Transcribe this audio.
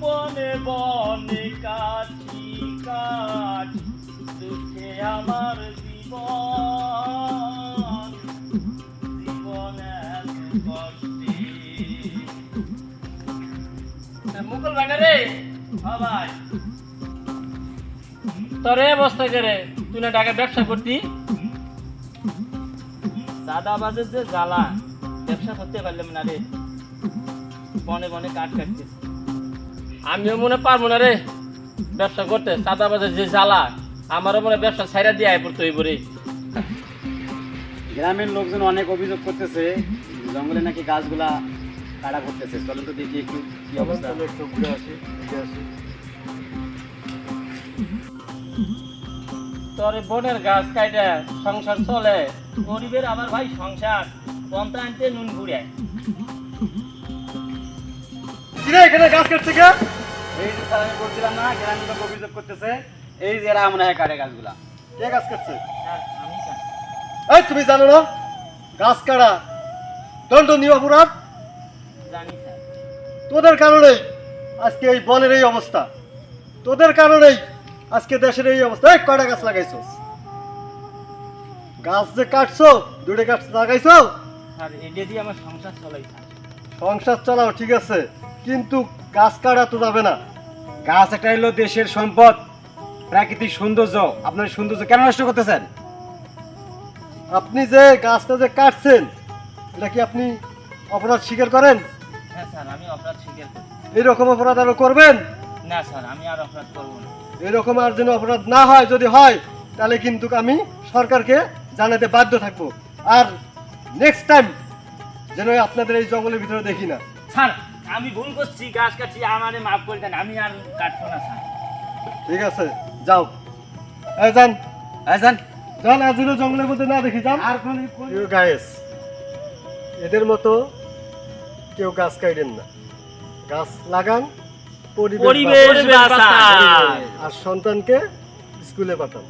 বনে বনে কাঠি কাঠ দুঃখে আমার জীবন। জীবন কষ্টে। মুকুল ভাই রে। হ্যাঁ তোরে অবস্থা করে তুই না টাকা ব্যবসা করতি? সাদা বাজের যে জ্বালা ব্যবসা করতে পারলাম না রে। বনে বনে কাঠ কাটতেছি। আমিও মনে পারব না রে। ব্যবসা করতে সাদা বাজের যে জ্বালা আমারও মনে ব্যবসা ছাইরা দিয়ে আয় পড়তে হইব রে। গ্রামের লোকজন অনেক অভিযোগ করতেছে জঙ্গলে নাকি গাছগুলা কাটা করতেছে। চলেন তো দেখি একটু কি অবস্থা। একটু ঘুরে আসি ঘুরে আসি। তোর বোনের গাছ কাইটা সংসার চলে। গরিবের আমার ভাই সংসার পন্থা আনতে নুন ঘুরে। কিরে এখানে গাছ কাটছে কে এই যে স্যার আমি বলছিলাম না লোক অভিযোগ করতেছে এই যে এরা কাটে গাছগুলা। কে গাছ কাটছে? এই তুমি জানো না? গাছ কাটা দণ্ডনীয় অপরাধ? জানি তোদের কারণেই আজকে এই বনের এই অবস্থা। তোদের কারণেই আজকে দেশের এই অবস্থা। এই কয়টা গাছ লাগাইছস গাছ যে কাটছো দুটো গাছ লাগাইছো? সংসার চালাও ঠিক আছে। কিন্তু গাছ কাটা তো যাবে না। গাছ একটা হলো দেশের সম্পদ প্রাকৃতিক সৌন্দর্য। আপনার সৌন্দর্য কেন নষ্ট করতেছেন? আপনি যে গাছটা যে কাটছেন এটা কি আপনি অপরাধ স্বীকার করেন? হ্যাঁ স্যার আমি অপরাধ স্বীকার করি। এরকম অপরাধ আরও করবেন? না স্যার আমি আর অপরাধ করব না। এরকম আর যেন অপরাধ না হয় যদি হয় তাহলে কিন্তু আমি সরকারকে জানাতে বাধ্য থাকব। আর নেক্সট টাইম যেন আপনাদের এই জঙ্গলের ভিতরে দেখি না। স্যার আমি ভুল করছি গাছ কাটছি আমারে মাফ করে দেন আমি আর কাটবো না স্যার। ঠিক আছে যাও। এই যান। হ্যাঁ যান। জঙ্গলের মধ্যে না দেখি যান। আর কোন গায়েস এদের মতো কেউ গাছ কাটেন না। গাছ লাগান পরিবেশ। আর সন্তানকে স্কুলে পাঠান।